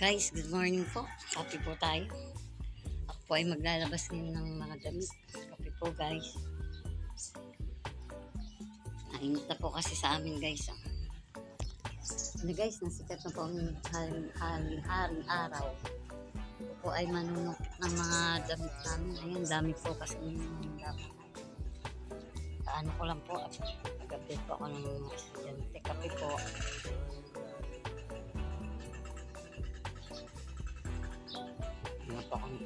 Guys, good morning po. Kape po tayo. Ako po ay maglalabas ngayon ng mga damit. Kape po guys. Nainit na po kasi sa amin guys. ah. Ano guys, nasikat na po ang haring, haring, haring araw. Ako po ay manunok ng mga damit namin. Ayan, dami po kasi yung dapat. Paano ko lang po. Nag-update po ako ng mga estudyante. Kape po.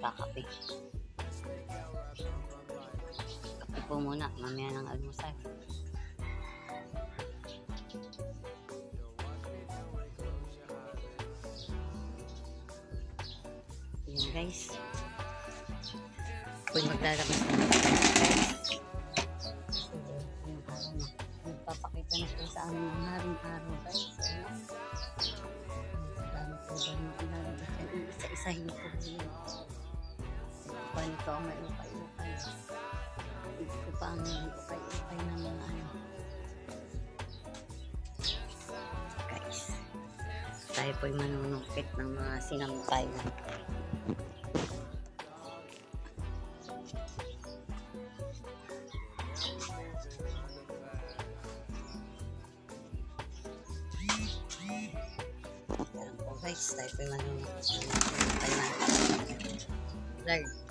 Ano po akong kakape. Kape po muna, mamaya ng almusal. Yan guys. Ako'y maglalabas na. Nagpapakita na po sa amin ang haring araw guys. Ayan. Dami po dami ang lalabas. Isa-isahin po yun. Ko ang mailukay-lukay. Hindi ko pa ang mailukay-lukay ng mga ano. Guys. Tayo po'y manunungkit ng mga sinampay. Po guys, tayo po'y manunungkit ng mga sinampay na blurred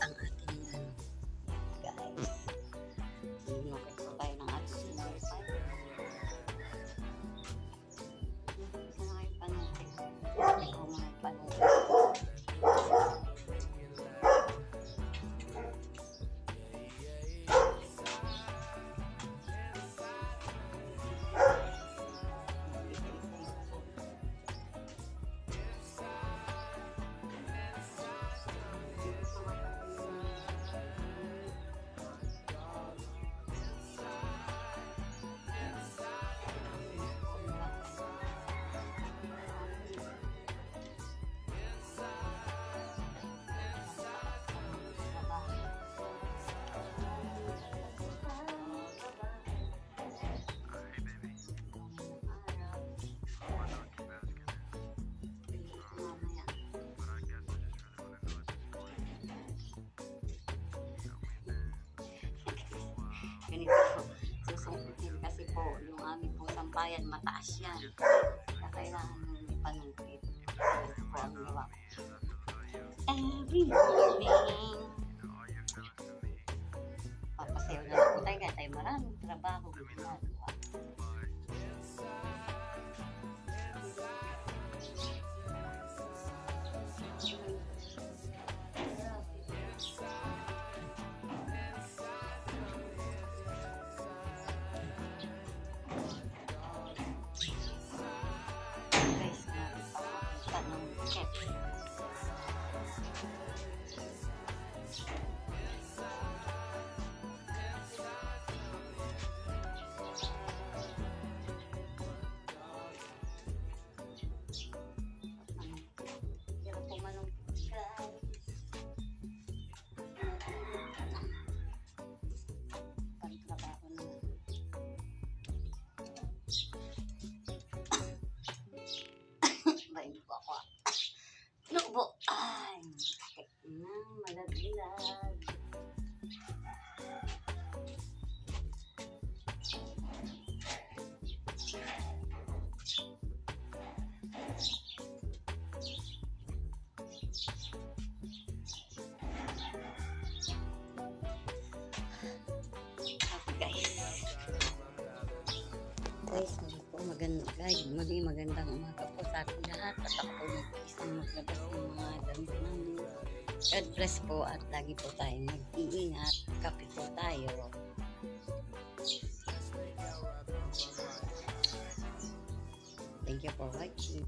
sampayan mataas yan. Kaya kailangan yung panungkit. Ito po. Every morning. Papasayaw na lang po tayo kaya tayo maraming trabaho ginagawa. Magpapakita ng check. Hirap po Guys, muli po maganda, guys, muli magandang umaga po sa ating lahat at ako po isang maglabas ng mga damit namin. God bless po at lagi po tayo mag-iingat. Kape po tayo. Thank you for watching.